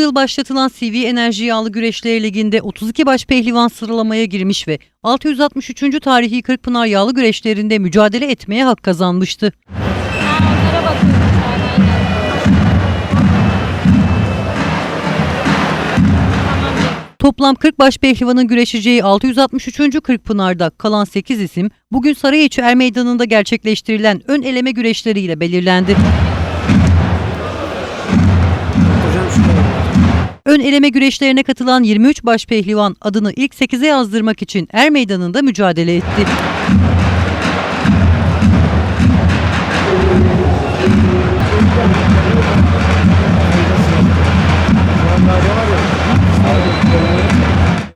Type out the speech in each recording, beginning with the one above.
Yıl başlatılan CV Enerji Yağlı Güreşleri Ligi'nde 32 baş pehlivan sıralamaya girmiş ve 663. tarihi Kırkpınar Yağlı Güreşleri'nde mücadele etmeye hak kazanmıştı. Toplam 40 baş pehlivanın güreşeceği 663. Kırkpınar'da kalan 8 isim bugün Sarıyeçi Er Meydanı'nda gerçekleştirilen ön eleme güreşleriyle belirlendi. Ön eleme güreşlerine katılan 23 baş pehlivan adını ilk 8'e yazdırmak için Er Meydanı'nda mücadele etti.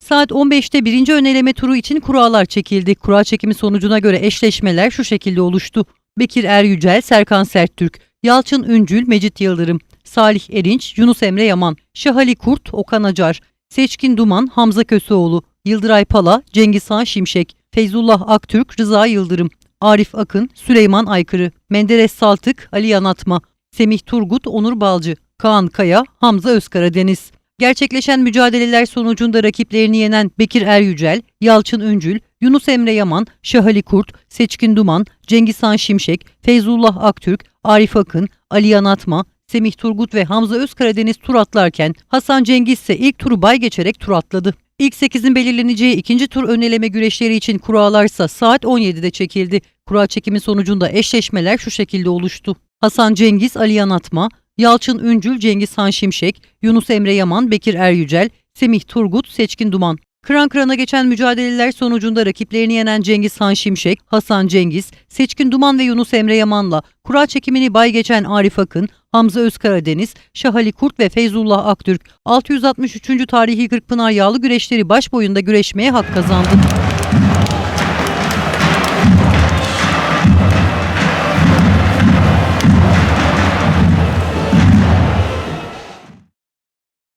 Saat 15'te birinci öneleme turu için kurallar çekildi. Kura çekimi sonucuna göre eşleşmeler şu şekilde oluştu. Bekir Er Yücel, Serkan Serttürk, Yalçın Üncül, Mecit Yıldırım, Salih Erinç, Yunus Emre Yaman, Şahali Kurt, Okan Acar, Seçkin Duman, Hamza Köseoğlu, Yıldıray Pala, Cengizhan Şimşek, Feyzullah Aktürk, Rıza Yıldırım, Arif Akın, Süleyman Aykırı, Menderes Saltık, Ali Yanatma, Semih Turgut, Onur Balcı, Kaan Kaya, Hamza Özkaradeniz. Gerçekleşen mücadeleler sonucunda rakiplerini yenen Bekir Er Yücel, Yalçın Üncül, Yunus Emre Yaman, Şahali Kurt, Seçkin Duman, Cengizhan Şimşek, Feyzullah Aktürk, Arif Akın, Ali Yanatma, Semih Turgut ve Hamza Özkaradeniz tur atlarken Hasan Cengiz ise ilk turu bay geçerek tur atladı. İlk 8'in belirleneceği ikinci tur öneleme güreşleri için kuralarsa saat 17'de çekildi. Kura çekimi sonucunda eşleşmeler şu şekilde oluştu. Hasan Cengiz, Ali Yanatma, Yalçın Üncül, Cengizhan Şimşek, Yunus Emre Yaman, Bekir Er Yücel, Semih Turgut, Seçkin Duman. Kıran kırana geçen mücadeleler sonucunda rakiplerini yenen Cengizhan Şimşek, Hasan Cengiz, Seçkin Duman ve Yunus Emre Yaman'la kura çekimini bay geçen Arif Akın, Hamza Özkaradeniz, Şahali Kurt ve Feyzullah Aktürk 663. tarihi Kırkpınar Yağlı Güreşleri baş boyunda güreşmeye hak kazandı.